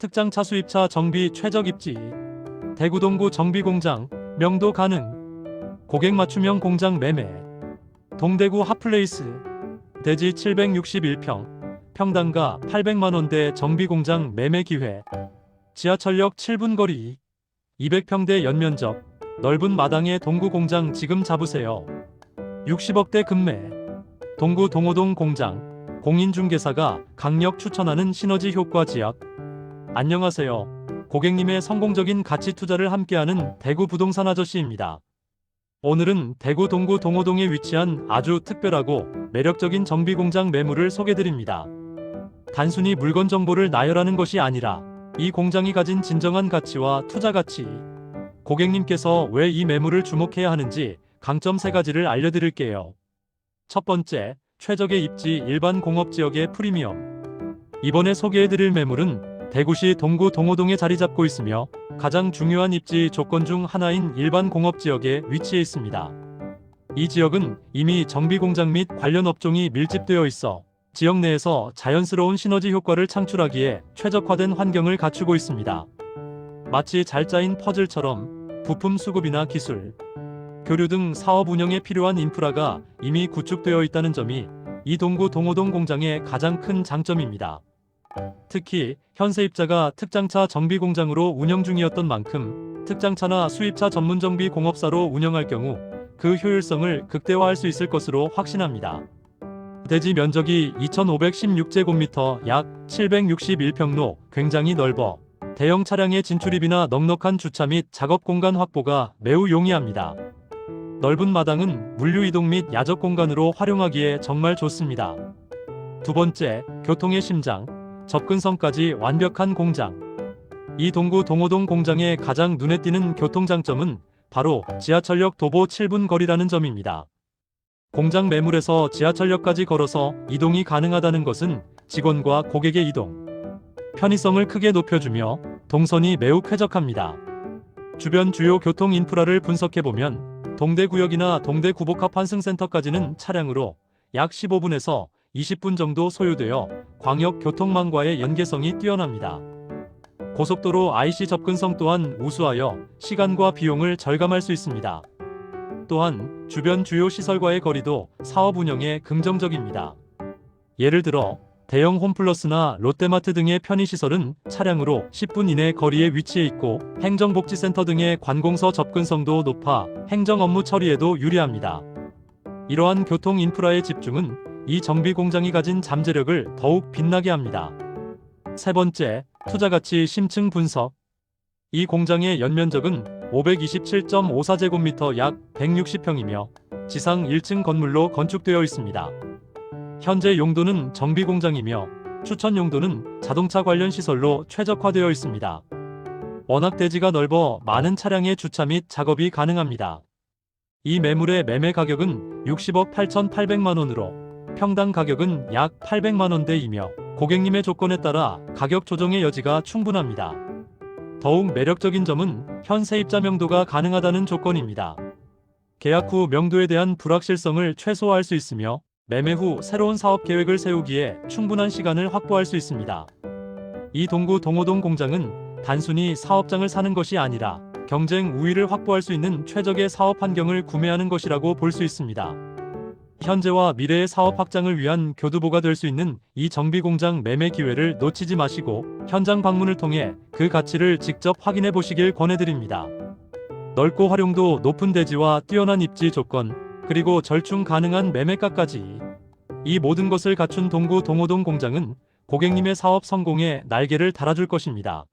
특장 차 수입차 정비 최적 입지 대구 동구 정비 공장 명도 가능 고객 맞춤형 공장 매매 동대구 핫플레이스 대지 761평 평당가 800만 원대 정비 공장 매매 기회 지하철역 7분 거리 200평대 연면적 넓은 마당의 동구 공장 지금 잡으세요. 60억대 금매 동구 동호동 공장 공인중개사가 강력 추천하는 시너지 효과 지역 안녕하세요. 고객님의 성공적인 가치 투자를 함께하는 대구 부동산 아저씨입니다. 오늘은 대구 동구 동호동에 위치한 아주 특별하고 매력적인 정비 공장 매물을 소개드립니다. 단순히 물건 정보를 나열하는 것이 아니라 이 공장이 가진 진정한 가치와 투자 가치, 고객님께서 왜 이 매물을 주목해야 하는지 강점 세 가지를 알려드릴게요. 첫 번째, 최적의 입지 일반 공업 지역의 프리미엄. 이번에 소개해드릴 매물은 대구시 동구 동호동에 자리 잡고 있으며 가장 중요한 입지 조건 중 하나인 일반 공업 지역에 위치해 있습니다. 이 지역은 이미 정비 공장 및 관련 업종이 밀집되어 있어 지역 내에서 자연스러운 시너지 효과를 창출하기에 최적화된 환경을 갖추고 있습니다. 마치 잘 짜인 퍼즐처럼 부품 수급이나 기술, 교류 등 사업 운영에 필요한 인프라가 이미 구축되어 있다는 점이 이 동구 동호동 공장의 가장 큰 장점입니다. 특히 현 세 입자가 특장차 정비 공장으로 운영 중이었던 만큼 특장차나 수입차 전문 정비 공업사로 운영할 경우 그 효율성을 극대화할 수 있을 것으로 확신합니다. 대지 면적이 2,516제곱미터 약 761평로 굉장히 넓어 대형 차량의 진출입이나 넉넉한 주차 및 작업 공간 확보가 매우 용이합니다. 넓은 마당은 물류 이동 및 야적 공간으로 활용하기에 정말 좋습니다. 두 번째, 교통의 심장, 접근성까지 완벽한 공장. 이 동구 동호동 공장의 가장 눈에 띄는 교통 장점은 바로 지하철역 도보 7분 거리라는 점입니다. 공장 매물에서 지하철역까지 걸어서 이동이 가능하다는 것은 직원과 고객의 이동, 편의성을 크게 높여주며 동선이 매우 쾌적합니다. 주변 주요 교통 인프라를 분석해보면 동대구역이나 동대구복합 환승센터까지는 차량으로 약 15분에서 20분 정도 소요되어 광역 교통망과의 연계성이 뛰어납니다. 고속도로 IC 접근성 또한 우수하여 시간과 비용을 절감할 수 있습니다. 또한 주변 주요 시설과의 거리도 사업 운영에 긍정적입니다. 예를 들어 대형 홈플러스나 롯데마트 등의 편의시설은 차량으로 10분 이내 거리에 위치해 있고 행정복지센터 등의 관공서 접근성도 높아 행정 업무 처리에도 유리합니다. 이러한 교통 인프라의 집중은 이 정비 공장이 가진 잠재력을 더욱 빛나게 합니다. 세 번째, 투자 가치 심층 분석. 이 공장의 연면적은 527.54제곱미터 약 160평이며 지상 1층 건물로 건축되어 있습니다. 현재 용도는 정비 공장이며 추천 용도는 자동차 관련 시설로 최적화되어 있습니다. 워낙 대지가 넓어 많은 차량의 주차 및 작업이 가능합니다. 이 매물의 매매 가격은 60억 8,800만 원으로 평당 가격은 약 800만 원대이며 고객님의 조건에 따라 가격 조정의 여지가 충분합니다. 더욱 매력적인 점은 현 세입자 명도가 가능하다는 조건입니다. 계약 후 명도에 대한 불확실성을 최소화할 수 있으며 매매 후 새로운 사업 계획을 세우기에 충분한 시간을 확보할 수 있습니다. 이 동구 동호동 공장은 단순히 사업장을 사는 것이 아니라 경쟁 우위를 확보할 수 있는 최적의 사업 환경을 구매하는 것이라고 볼 수 있습니다. 현재와 미래의 사업 확장을 위한 교두보가 될 수 있는 이 정비 공장 매매 기회를 놓치지 마시고 현장 방문을 통해 그 가치를 직접 확인해 보시길 권해드립니다. 넓고 활용도 높은 대지와 뛰어난 입지 조건, 그리고 절충 가능한 매매가까지 이 모든 것을 갖춘 동구 동호동 공장은 고객님의 사업 성공에 날개를 달아줄 것입니다.